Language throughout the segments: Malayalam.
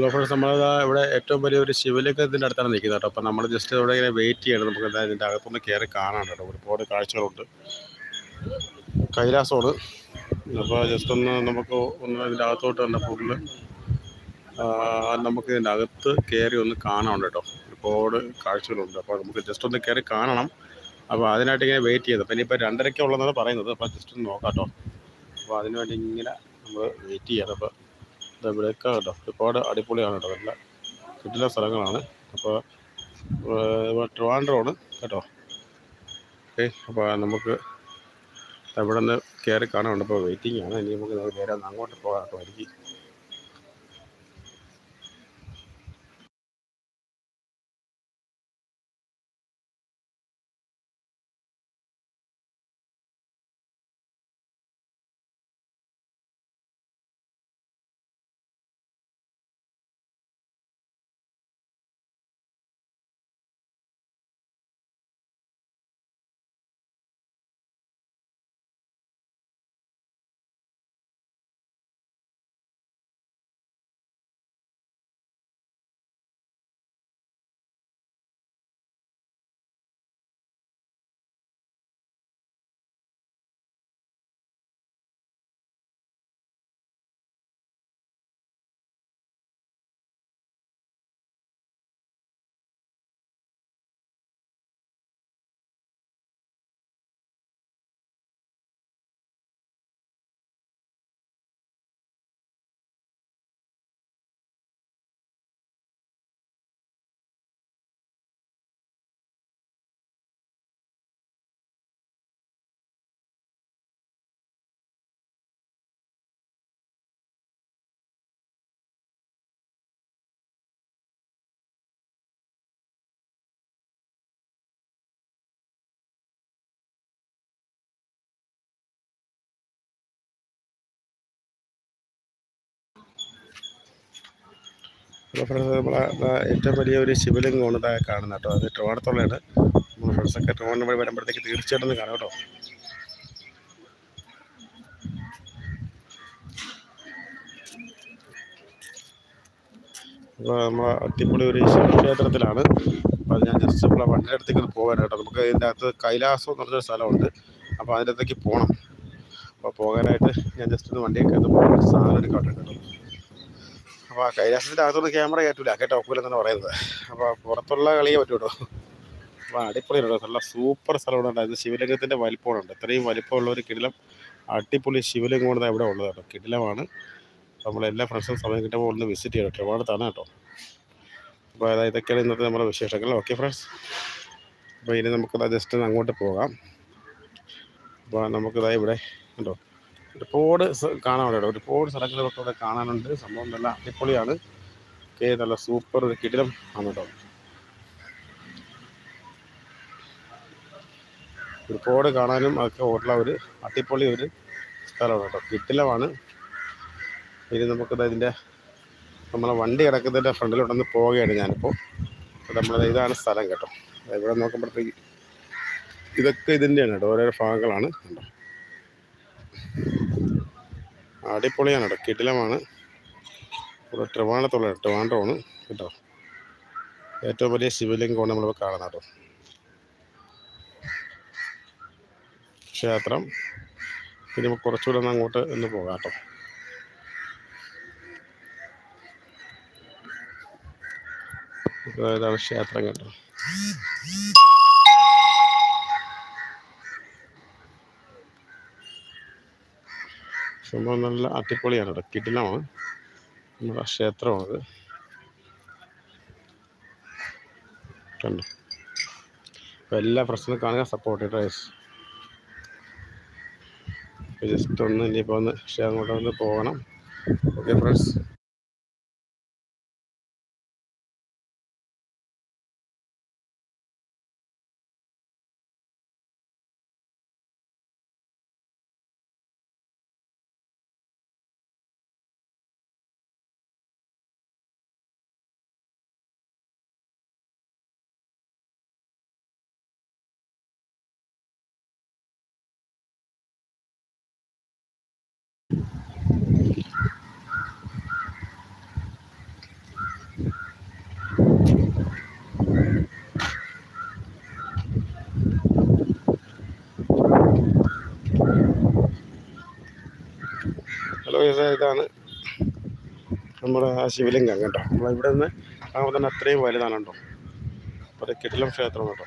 ഹലോ ഫ്രണ്ട്സ് നമ്മളിതാ ഇവിടെ ഏറ്റവും വലിയൊരു ശിവലിംഗത്തിന്റെ അടുത്താണ് നിൽക്കുന്നത് കേട്ടോ. അപ്പോൾ നമ്മൾ ജസ്റ്റ് ഇവിടെ ഇങ്ങനെ വെയിറ്റ് ചെയ്യണം. നമുക്ക് എന്താ ഇതിന്റെ അകത്തൊന്ന് കയറി കാണാൻ കേട്ടോ. ഒരുപാട് കാഴ്ചകളുണ്ട്. കൈലാസമാണ്. അപ്പോൾ ജസ്റ്റ് ഒന്ന് നമുക്ക് ഒന്ന് ഇതിന്റെ അകത്തോട്ട് തന്നെ ഫുള്ള് നമുക്ക് ഇതിന്റെ അകത്ത് കയറി ഒന്ന് കാണാനുണ്ട് കേട്ടോ. ഒരുപാട് കാഴ്ചകളുണ്ട്. അപ്പോൾ നമുക്ക് ജസ്റ്റ് ഒന്ന് കയറി കാണണം. അപ്പോൾ അതിനായിട്ട് ഇങ്ങനെ വെയിറ്റ് ചെയ്ത് അപ്പോൾ ഇനിയിപ്പോൾ രണ്ടരയ്ക്ക് ഉള്ളതെന്നാണ് പറയുന്നത്. അപ്പോൾ ജസ്റ്റ് ഒന്ന് നോക്കാം കേട്ടോ. അപ്പോൾ അതിനുവേണ്ടി ഇങ്ങനെ നമ്മൾ വെയിറ്റ് ചെയ്യാം അപ്പോൾ ഇവിടെയൊക്കെ കേട്ടോ. ഒരുപാട് അടിപൊളിയാണ് കേട്ടോ. നല്ല കിട്ടുന്ന സ്ഥലങ്ങളാണ്. അപ്പോൾ ട്രിവാൻഡ്രമാണ് കേട്ടോ. ഓക്കെ അപ്പോൾ നമുക്ക് ഇവിടെ നിന്ന് കയറി കാണാനുണ്ട്. അപ്പോൾ വെയിറ്റിംഗ് ആണ്. ഇനി നമുക്ക് നേരെ അങ്ങോട്ട് പോകാം. കേട്ടോ എനിക്ക് ഹലോ ഫ്രണ്ട്സ് നമ്മളെ ഏറ്റവും വലിയ ഒരു ശിവലിംഗമാണ് ഇതാ കാണുന്നത് കേട്ടോ. അത് ട്രിവാണ്ടത്തുള്ളതാണ് നമ്മൾ ഫ്രണ്ട്സൊക്കെ ട്രിവാണ്ടം വഴി വരുമ്പോഴത്തേക്ക് തീർച്ചയായിട്ടും കാണാം കേട്ടോ. അപ്പോൾ നമ്മൾ അടിപൊളി ഒരു ശിവക്ഷേത്രത്തിലാണ്. അപ്പോൾ ഞാൻ ജസ്റ്റ് നമ്മളെ വണ്ടിയുടെ അടുത്തേക്ക് പോകാൻ കേട്ടോ. നമുക്ക് ഇതിന്റെ അകത്ത് കൈലാസം എന്ന് പറഞ്ഞൊരു സ്ഥലമുണ്ട്. അപ്പോൾ അതിന്റെ അടുത്തേക്ക് പോകണം അപ്പോൾ പോകാനായിട്ട് ഞാൻ ജസ്റ്റ് ഒന്ന് വണ്ടിയൊക്കെ സാധനം എടുക്കട്ടെ കേട്ടോ. അപ്പോൾ കൈലാസത്തിന്റെ അകത്തുള്ള ക്യാമറ കയറ്റില്ല കേട്ടോ ഒക്കൂലെന്നാണ് പറയുന്നത്. അപ്പോൾ പുറത്തുള്ള കളിയെ പറ്റുള്ളൂ അപ്പോൾ അടിപൊളിയാണ്? നല്ല സൂപ്പർ സ്ഥലമാണ് ഇത് ശിവലിംഗത്തിന്റെ വലിപ്പമുണ്ട്. ഇത്രയും വലിപ്പമുള്ള ഒരു കിടിലം അടിപൊളി ശിവലിംഗമാണ് ഇവിടെ ഉള്ളത് കേട്ടോ. കിടിലമാണ്. നമ്മളെല്ലാ ഫ്രണ്ട്സും സമയം കിട്ടുമ്പോൾ ഒന്ന് വിസിറ്റ് ചെയ്യണം തന്നെ കേട്ടോ. അപ്പോൾ അതായത് ഇതൊക്കെയാണ് ഇന്നത്തെ നമ്മുടെ വിശേഷങ്ങൾ. ഓക്കെ ഫ്രണ്ട്സ് അപ്പോൾ ഇനി നമുക്കത് ജസ്റ്റ് അങ്ങോട്ട് പോകാം. അപ്പോൾ നമുക്കിതാ ഇവിടെ ഉണ്ടോ? ഒരുപാട് കാണാനുണ്ട് ഒരുപാട് സ്ഥലങ്ങളൊക്കെ അവിടെ കാണാനുണ്ട്. സംഭവം നല്ല അടിപൊളിയാണ്. കെ നല്ല സൂപ്പർ ഒരു കിടിലം ആണ് കേട്ടോ. ഒരുപാട് കാണാനും ഒക്കെ ഉള്ള ഒരു അടിപൊളി ഒരു സ്ഥലമാണ് കേട്ടോ. കിട്ടിലമാണ് ഇനി നമുക്കത് ഇതിന്റെ നമ്മളെ വണ്ടി കിടക്കുന്നതിന്റെ ഫ്രണ്ടിലോട്ടൊന്ന് പോവുകയാണ് ഞാനിപ്പോൾ. നമ്മളത് ഇതാണ് സ്ഥലം കേട്ടോ. ഇവിടെ നോക്കുമ്പോഴത്തേക്ക് ഇതൊക്കെ ഇതിന്റെയാണ് കേട്ടോ. ഓരോരോ ഭാഗങ്ങളാണ്. കേട്ടോ അടിപൊളിയാണ് കേട്ടോ. കിടിലമാണ്. ഇവിടെ ട്രിവാണ്ടത്തുള്ള ട്രിവാണ്ടമാണ് കേട്ടോ. ഏറ്റവും വലിയ ശിവലിംഗമാണ് നമ്മളിപ്പോൾ കാണുന്നത് കേട്ടോ. ക്ഷേത്രം. ഇനി കുറച്ചുകൂടെ ഒന്ന് അങ്ങോട്ട് ഒന്ന് പോകാം കേട്ടോ. ഇതാണ് ക്ഷേത്രം കേട്ടോ. സംഭവം നല്ല അടിപൊളിയാണ് കേട്ടോ കിടിലമാണ്. നമ്മുടെ ക്ഷേത്രമാണത് കണ്ടു? അപ്പോൾ എല്ലാ പ്രശ്നവും കാണുക സപ്പോർട്ട് ഡ്രൈസ് ജസ്റ്റ് ഒന്ന് ഇനിയിപ്പോൾ ഒന്ന് അങ്ങോട്ട് ഒന്ന് പോകണം. ഓക്കെ ഫ്രണ്ട്സ് ഇത് ഇതാണ്. നമ്മുടെ ആ ശിവലിംഗം കേട്ടോ. നമ്മൾ ഇവിടെ നിന്ന് കാണുമ്പോൾ തന്നെ അത്രയും വലുതാണ് കേട്ടോ. അത് കിടിലം ക്ഷേത്രം കേട്ടോ.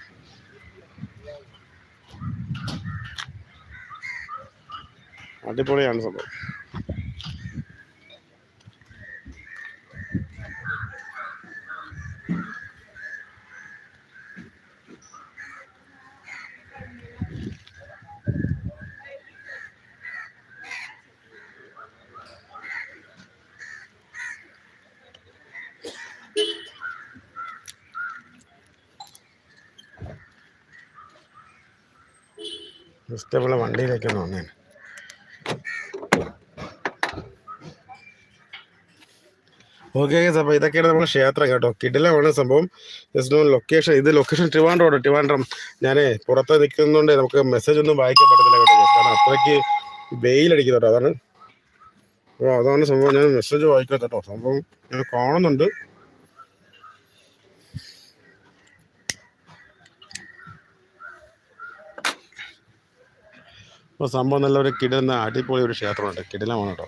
അടിപൊളിയാണ് സംഭവം. ജസ്റ്റ് നമ്മളെ വണ്ടിയിലേക്കാണ് വന്നേനെ ഓക്കെ അപ്പോൾ ഇതൊക്കെയാണ് നമ്മുടെ ക്ഷേത്രം കേട്ടോ. കിടിലമാണ് സംഭവം. ജസ്റ്റ് ലൊക്കേഷൻ ഇത് ലൊക്കേഷൻ ട്രിവാൻഡ്രോട് ട്രിവാൻഡ്രം. ഞാൻ പുറത്ത് നിൽക്കുന്നതുകൊണ്ട് നമുക്ക് മെസ്സേജ് ഒന്നും വായിക്കാൻ പറ്റത്തില്ല കേട്ടോ കാരണം അത്രയ്ക്ക് വെയിലടിക്കുന്നു കേട്ടോ. അതാണ്. അപ്പോൾ അതാണ് സംഭവം. ഞാൻ മെസ്സേജ് വായിക്കാം കേട്ടോ. സംഭവം ഞാൻ കാണുന്നുണ്ട്. അപ്പോൾ സംഭവം നല്ല നല്ലൊരു കിടന്ന അടിപൊളി ഒരു ക്ഷേത്രമുണ്ട്. കിടിലമാണ് കേട്ടോ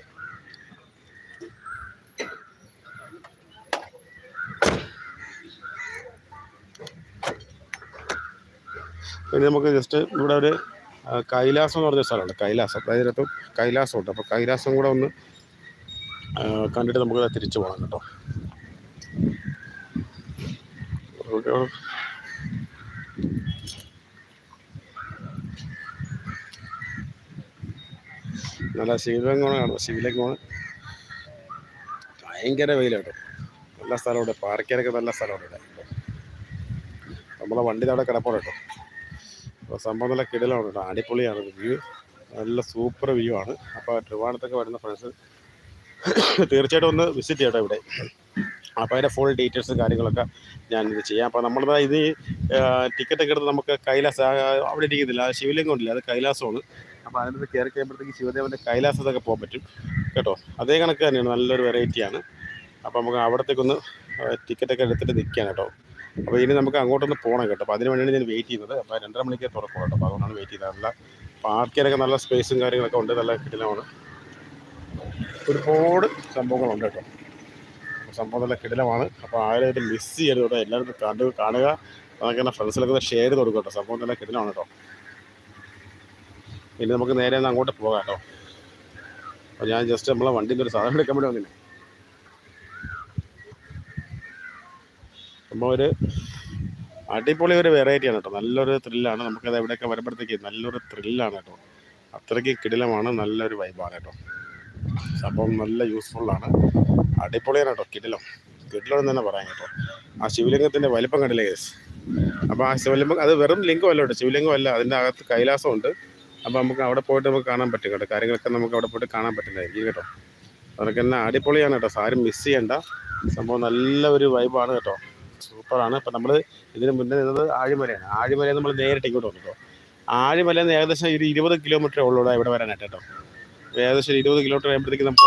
പിന്നെ നമുക്ക് ജസ്റ്റ് ഇവിടെ ഒരു കൈലാസം എന്ന് പറഞ്ഞ സ്ഥലമുണ്ട്. കൈലാസം. അതായത് കൈലാസം ഉണ്ട് അപ്പോൾ കൈലാസം കൂടെ ഒന്ന് കണ്ടിട്ട് നമുക്ക് തിരിച്ചു പോകണം കേട്ടോ. നല്ല ശിവലിംഗമാണ് കാണുന്നത് ശിവലിംഗമാണ് ഭയങ്കര വെയിലാണ് നല്ല സ്ഥലമുണ്ട് പാർക്കാനൊക്കെ നല്ല സ്ഥലമുണ്ട് ഇവിടെ. നമ്മളെ വണ്ടി അവിടെ കിടപ്പുണ്ട് അപ്പോൾ സംഭവം നല്ല കിടലാണ് അടിപൊളിയാണ് വ്യൂ നല്ല സൂപ്പർ വ്യൂ ആണ്. അപ്പോൾ ട്രിവാണത്തൊക്കെ വരുന്ന ഫ്രണ്ട്സ് തീർച്ചയായിട്ടും ഒന്ന് വിസിറ്റ് ചെയ്യട്ടോ ഇവിടെ. അപ്പോൾ അതിന്റെ ഫുൾ ഡീറ്റെയിൽസും കാര്യങ്ങളൊക്കെ ഞാൻ ഇത് ചെയ്യാം. അപ്പോൾ നമ്മൾ ഇത് ടിക്കറ്റൊക്കെ എടുത്ത് നമുക്ക് കൈലാസ് അവിടെ ഇരിക്കുന്നില്ല ശിവലിംഗം ഉണ്ടല്ലേ അത് കൈലാസമാണ്. അപ്പോൾ അതിനകത്ത് കയറി കഴിയുമ്പോഴത്തേക്ക് ശിവദേവന്റെ കൈലാസത്തൊക്കെ പോകാൻ പറ്റും. കേട്ടോ? അതേ കണക്ക് തന്നെയാണ്. നല്ലൊരു വെറൈറ്റിയാണ്. അപ്പോൾ നമുക്ക് അവിടത്തേക്കൊന്ന് ടിക്കറ്റൊക്കെ എടുത്തിട്ട് നിൽക്കുകയാണ് കേട്ടോ. അപ്പോൾ ഇനി നമുക്ക് അങ്ങോട്ടൊന്ന് പോകണം കേട്ടോ. അപ്പോൾ അതിന് വേണ്ടിയാണ് ഞാൻ വെയിറ്റ് ചെയ്യുന്നത്. അപ്പോൾ രണ്ടര മണിക്ക് തുറക്കും കേട്ടോ. അപ്പോൾ അതുകൊണ്ടാണ് വെയിറ്റ് ചെയ്തത് നല്ല പാർക്കിനൊക്കെ നല്ല സ്പേസും കാര്യങ്ങളൊക്കെ ഉണ്ട്. നല്ല കിടിലമാണ്. ഒരുപാട് സംഭവങ്ങളുണ്ട് കേട്ടോ. സംഭവം നല്ല കിടിലമാണ്. അപ്പോൾ ആരും ഇത് മിസ് ചെയ്യരുത് കേട്ടോ. എല്ലാവരും കണ്ടു കാണുക. അതൊക്കെ ഫ്രണ്ട്സിലൊക്കെ ഷെയർ ചെയ്ത് കൊടുക്കും കേട്ടോ. സംഭവം നല്ല കിടിലമാണ് കേട്ടോ. ഇനി നമുക്ക് നേരെ ഒന്ന് അങ്ങോട്ട് പോകാം കേട്ടോ. അപ്പോൾ ഞാൻ ജസ്റ്റ് നമ്മളെ വണ്ടിയിൽ ഒരു സാധനം എടുക്കാൻ വേണ്ടി വന്നില്ല? നമ്മൾ ഒരു അടിപൊളി ഒരു വെറൈറ്റിയാണ് കേട്ടോ. നല്ലൊരു ത്രില്ലാണ് നമുക്കത് എവിടെയൊക്കെ വരുമ്പോഴത്തേക്ക് നല്ലൊരു ത്രില്ലാണ് കേട്ടോ. അത്രയ്ക്ക് കിടിലമാണ് നല്ലൊരു വൈബാണ് കേട്ടോ. സംഭവം നല്ല യൂസ്ഫുള്ളാണ് അടിപൊളിയാണ് കേട്ടോ കിടിലം. കിടിലം എന്ന് തന്നെ പറയാം കേട്ടോ. ആ ശിവലിംഗത്തിന്റെ വലിപ്പം കണ്ടില്ലേ കേസ് അപ്പോൾ ആ ശിവലിംഗം അത് വെറും ലിംഗമല്ല കേട്ടോ. ശിവലിംഗമല്ല അതിന്റെ അകത്ത് കൈലാസമുണ്ട്. അപ്പോൾ നമുക്ക് അവിടെ പോയിട്ട് നമുക്ക് കാണാൻ പറ്റും കേട്ടോ. കാര്യങ്ങളൊക്കെ നമുക്ക് അവിടെ പോയിട്ട് കാണാൻ പറ്റുന്നതായിരിക്കും കേട്ടോ. അതൊക്കെ തന്നെ അടിപൊളിയാണ് കേട്ടോ. ആരും മിസ് ചെയ്യണ്ട. സംഭവം നല്ല ഒരു വൈബാണ് കേട്ടോ. സൂപ്പറാണ് ഇപ്പം നമ്മൾ ഇതിന് മുന്നേ നിന്നത് ആഴിമലയാണ്. ആഴിമല നമ്മൾ നേരിട്ട് ഇങ്ങോട്ട് വന്നു കേട്ടോ. ആഴിമല ഏകദേശം ഒരു ഇരുപത് കിലോമീറ്റർ ഉള്ളൂടാ ഇവിടെ വരാനായിട്ട് കേട്ടോ. ഏകദേശം ഒരു ഇരുപത് കിലോമീറ്റർ കഴിയുമ്പോഴത്തേക്ക് നമുക്ക്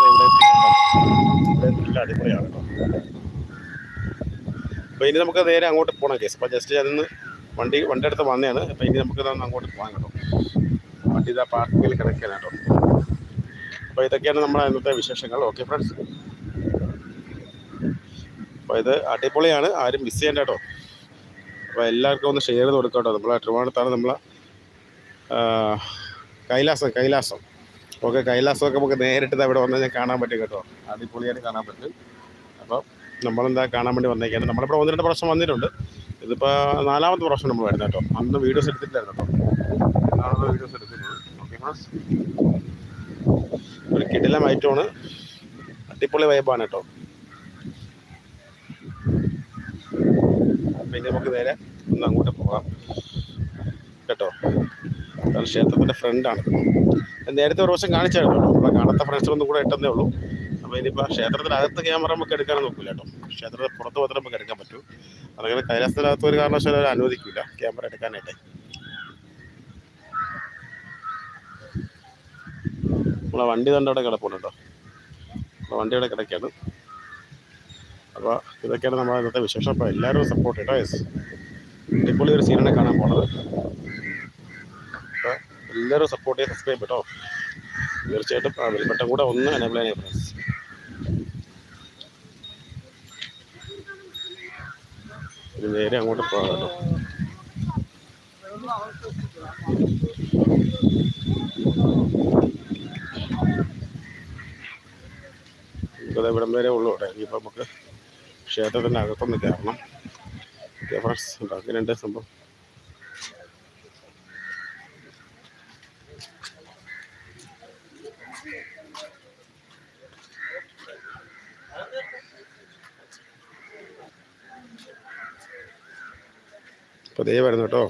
ഇവിടെ നല്ല അടിപൊളിയാണ് കേട്ടോ. അപ്പോൾ ഇനി നമുക്ക് നേരെ അങ്ങോട്ട് പോകണം കേസ്. അപ്പോൾ ജസ്റ്റ് ഞാനിന്ന് വണ്ടി വണ്ടി അടുത്ത് വന്നതാണ്. അപ്പോൾ ഇനി നമുക്ക് അങ്ങോട്ട് പോകാൻ കേട്ടോ. വണ്ടി ഇതാ പാർക്കിങ്ങിൽ കിടക്കുകയാണ് കേട്ടോ. അപ്പോൾ ഇതൊക്കെയാണ് നമ്മുടെ ഇന്നത്തെ വിശേഷങ്ങൾ. ഓക്കെ ഫ്രണ്ട്സ് അപ്പോൾ ഇത് അടിപൊളിയാണ്. ആരും മിസ് ചെയ്യണ്ട കേട്ടോ. അപ്പോൾ എല്ലാവർക്കും ഒന്ന് ഷെയർ ചെയ്ത് കൊടുക്കാം കേട്ടോ. നമ്മളെ ട്രിവാണത്താണ് നമ്മളെ കൈലാസം കൈലാസം. ഓക്കെ കൈലാസമൊക്കെ നമുക്ക് നേരിട്ട് അവിടെ വന്നാൽ ഞാൻ കാണാൻ പറ്റും കേട്ടോ. അടിപൊളിയായിട്ട് കാണാൻ പറ്റും. അപ്പോൾ നമ്മളെന്താ കാണാൻ വേണ്ടി വന്നേക്കാണ്? നമ്മളിപ്പോൾ ഒന്ന് രണ്ട് പ്രാവശ്യം വന്നിട്ടുണ്ട്. ഇതിപ്പോൾ നാലാമത്തെ പ്രാവശ്യം നമ്മൾ വരുന്നത് കേട്ടോ. അന്ന് വീഡിയോസ് എടുത്തിട്ടില്ലായിരുന്നു കേട്ടോ. ഒരു കിടിലം ഐറ്റമാണ് അടിപൊളി വൈബാണ് കേട്ടോ പിന്നെ നമുക്ക് നേരെ ഒന്ന് അങ്ങോട്ട് പോകാം. കേട്ടോ? കാരണം ക്ഷേത്രത്തിന്റെ ഫ്രണ്ടാണ് നേരത്തെ ഒരു ദിവസം കാണിച്ചായിരുന്നു നമ്മളെ കാണാത്ത ഫ്രണ്ട്സിലൊന്നും കൂടെ ഇട്ടെന്നേ ഉള്ളൂ. അപ്പോൾ ഇനിയിപ്പോൾ ക്ഷേത്രത്തിനകത്ത് ക്യാമറ നമുക്ക് എടുക്കാൻ നോക്കില്ല കേട്ടോ ക്ഷേത്രത്തിൽ പുറത്ത് മാത്രമേ നമുക്ക് എടുക്കാൻ പറ്റൂ. അതങ്ങനെ കൈലാസത്തിനകത്ത് ഒരു കാരണവശാലും അവർ അനുവദിക്കില്ല ക്യാമറ എടുക്കാനായിട്ട്. നമ്മളെ വണ്ടി തന്നെ അവിടെ കിടപ്പുണ്ടോ നമ്മളെ വണ്ടി അവിടെ കിടക്കുകയാണ് അപ്പോൾ ഇതൊക്കെയാണ് നമ്മുടെ ഇന്നത്തെ വിശേഷം. അപ്പോൾ എല്ലാവരും സപ്പോർട്ട് കേട്ടോ യെസ് അടിപൊളി ഒരു സീനാണ് കാണാൻ പോണത്. അപ്പോൾ എല്ലാവരും സപ്പോർട്ട് ചെയ്ത് സബ്സ്ക്രൈബ് കേട്ടോ തീർച്ചയായിട്ടും ആ ബെൽബട്ടൺ കൂടെ ഒന്ന് എനേബിൾ ചെയ്യാൻ ഫ്രണ്ട്സ് ഇനി നേരെ അങ്ങോട്ട് പോകാം കേട്ടോ. നമുക്കത് ഇവിടം വരെ ഉള്ളൂ കേട്ടോ. ഇനിയിപ്പോൾ നമുക്ക് ക്ഷേത്രത്തിന്റെ അകത്തൊന്ന് കയറണം. ഓക്കെ ഫ്രണ്ട്സ് അങ്ങനെയുണ്ട് സംഭവം. അപ്പോൾ ദേ വരുന്നു കേട്ടോ.